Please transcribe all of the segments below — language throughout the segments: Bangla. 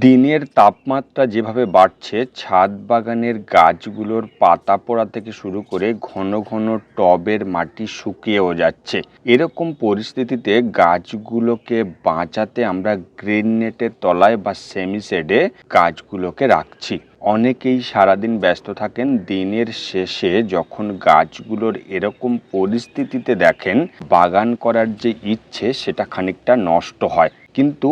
দিনের তাপমাত্রা যেভাবে বাড়ছে, ছাদ বাগানের গাছগুলোর পাতা পড়া থেকে শুরু করে ঘন ঘন টবের মাটি শুকিয়েও যাচ্ছে। এরকম পরিস্থিতিতে গাছগুলোকে বাঁচাতে আমরা গ্রিন নেটের তলায় বা সেমি শেডে গাছগুলোকে রাখছি। অনেকেই সারাদিন ব্যস্ত থাকেন, দিনের শেষে যখন গাছগুলোর এরকম পরিস্থিতিতে দেখেন, বাগান করার যে ইচ্ছে সেটা খানিকটা নষ্ট হয়। কিন্তু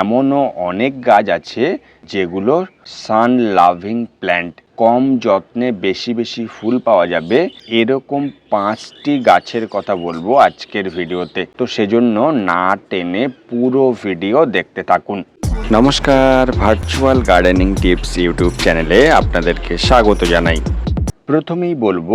এমনও অনেক গাছ আছে যেগুলো সান লাভিং প্ল্যান্ট কম যত্নে বেশি বেশি ফুল পাওয়া যাবে। এরকম পাঁচটি গাছের কথা বলব আজকের ভিডিওতে। তো সেজন্য না টেনে পুরো ভিডিও দেখতে থাকুন। নমস্কার ভার্চুয়াল গার্ডেনিং টিপস ইউটিউব চ্যানেলে আপনাদেরকে স্বাগত জানাই। প্রথমেই বলব,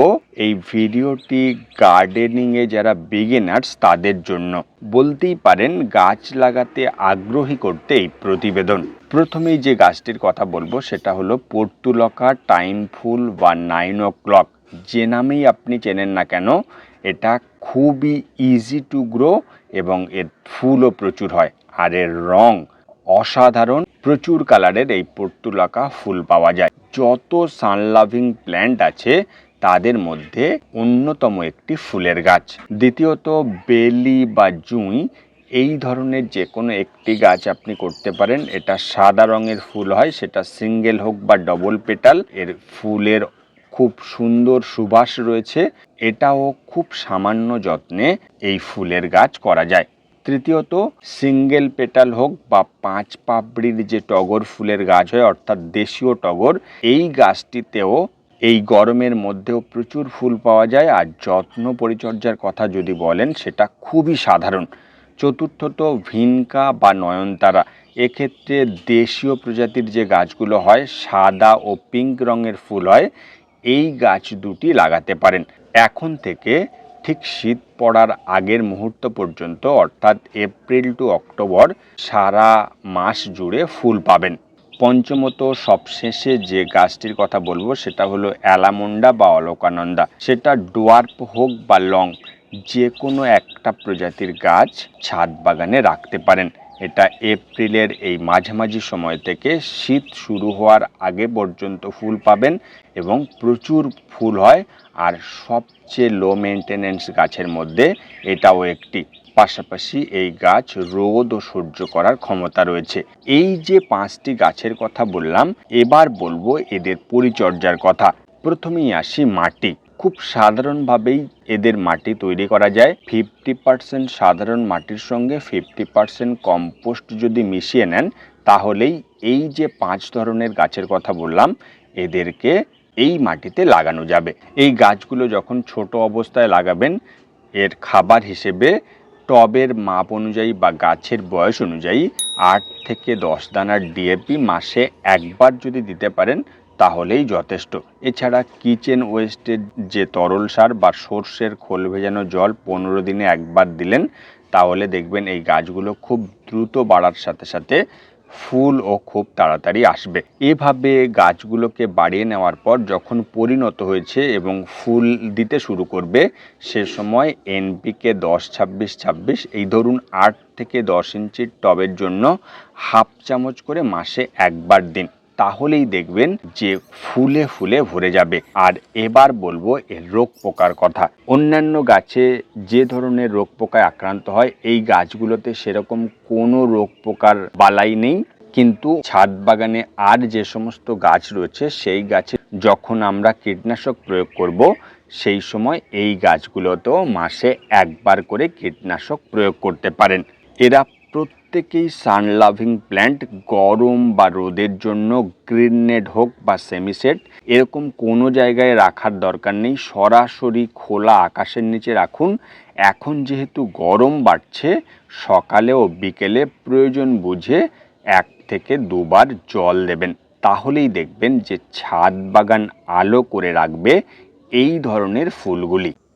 এই ভিডিওটি গার্ডেনিংয়ে যারা বিগিনার্স তাদের জন্য। বলতেই পারেন, গাছ লাগাতে আগ্রহী করতে এই প্রতিবেদন। প্রথমেই যে গাছটির কথা বলব, সেটা হলো পর্তুলকা টাইম ফুল বা নাইন ও ক্লক যে নামেই আপনি চেনেন না কেন, এটা খুবই ইজি টু গ্রো এবং এর ফুলও প্রচুর হয়, আর এর রং অসাধারণ। প্রচুর কালারের এই পর্তুলাকা ফুল পাওয়া যায়। যত সানলাভিং প্ল্যান্ট আছে, তাদের মধ্যে অন্যতম একটি ফুলের গাছ। দ্বিতীয়ত, বেলি বা জুঁই, এই ধরনের যে কোনো একটি গাছ আপনি করতে পারেন। এটা সাদা রঙের ফুল হয়, সেটা সিঙ্গেল হোক বা ডবল পেটাল। এর ফুলের খুব সুন্দর সুবাস রয়েছে। এটাও খুব সামান্য যত্নে এই ফুলের গাছ করা যায়। তৃতীয়ত, সিঙ্গেল পেটাল হোক বা পাঁচ পাপড়ির যে টগর ফুলের গাছ হয়, অর্থাৎ দেশীয় টগর, এই গাছটিতেও এই গরমের মধ্যেও প্রচুর ফুল পাওয়া যায়। আর যত্ন পরিচর্যার কথা যদি বলেন, সেটা খুবই সাধারণ। চতুর্থত, ভিনকা বা নয়নতারা। এক্ষেত্রে দেশীয় প্রজাতির যে গাছগুলো হয়, সাদা ও পিঙ্ক রঙের ফুল হয়, এই গাছ দুটি লাগাতে পারেন। এখন থেকে ঠিক শীত পড়ার আগের মুহূর্ত পর্যন্ত, অর্থাৎ এপ্রিল টু অক্টোবর, সারা মাস জুড়ে ফুল পাবেন। পঞ্চমত, সবশেষে যে গাছটির কথা বলব, সেটা হলো অ্যালামুন্ডা বা অলোকানন্দা। সেটা ডোয়ার্প হোক বা লং যে কোনো একটা প্রজাতির গাছ ছাদ বাগানে রাখতে পারেন। এটা এপ্রিলের এই মাঝামাঝি সময় থেকে শীত শুরু হওয়ার আগে পর্যন্ত ফুল পাবেন এবং প্রচুর ফুল হয়। আর সবচেয়ে লো মেনটেনেন্স গাছের মধ্যে এটাও একটি। পাশাপাশি এই গাছ রোদ ও সহ্য করার ক্ষমতা রয়েছে। এই যে পাঁচটি গাছের কথা বললাম, এবার বলব এদের পরিচর্যার কথা। প্রথমেই আসি মাটি। খুব সাধারণভাবেই এদের মাটি তৈরি করা যায়। ফিফটি পার্সেন্ট সাধারণ মাটির সঙ্গে ফিফটি পার্সেন্ট কম্পোস্ট যদি মিশিয়ে নেন, তাহলেই এই যে পাঁচ ধরনের গাছের কথা বললাম, এদেরকে এই মাটিতে লাগানো যাবে। এই গাছগুলো যখন ছোট অবস্থায় লাগাবেন, এর খাবার হিসেবে টবের মাপ অনুযায়ী বা গাছের বয়স অনুযায়ী আট থেকে দশ দানার ডিএপি মাসে একবার যদি দিতে পারেন তাহলেই যথেষ্ট। এছাড়া কিচেন ওয়েস্টের যে তরল সার বা সর্ষের খোল ভেজানো জল পনেরো দিনে একবার দিলেন, তাহলে দেখবেন এই গাছগুলো খুব দ্রুত বাড়ার সাথে সাথে ফুল ও খুব তাড়াতাড়ি আসবে। এভাবে গাছগুলোকে বাড়িয়ে নেওয়ার পর যখন পরিণত হয়েছে এবং ফুল দিতে শুরু করবে, সে সময় এনপিকে দশ, ছাব্বিশ ছাব্বিশ, এই ধরুন আট থেকে দশ ইঞ্চির টবের জন্য হাফ চামচ করে মাসে একবার দিন। তাহলেই দেখবেন যে ফুলে ফুলে ভরে যাবে। আর এবার বলব এর রোগ পোকার কথা। অন্যান্য গাছে যে ধরনের রোগ পোকায় আক্রান্ত হয়, এই গাছগুলোতে সেরকম কোনো রোগ পোকার বালাই নেই। কিন্তু ছাদ বাগানে আর যে সমস্ত গাছ রয়েছে, সেই গাছে যখন আমরা কীটনাশক প্রয়োগ করব, সেই সময় এই গাছগুলোতেও মাসে একবার করে কীটনাশক প্রয়োগ করতে পারেন। এরা প্রত্যেকেই সান লাভিং প্ল্যান্ট গরম বা রোদের জন্য গ্রিন নেট হোক বা সেমিসেট এরকম কোনো জায়গায় রাখার দরকার নেই। সরাসরি খোলা আকাশের নিচে রাখুন। এখন যেহেতু গরম বাড়ছে, সকালে ও বিকেলে প্রয়োজন বুঝে এক থেকে দুবার জল দেবেন। তাহলেই দেখবেন যে ছাদ বাগান আলো করে রাখবে এই ধরনের ফুলগুলি।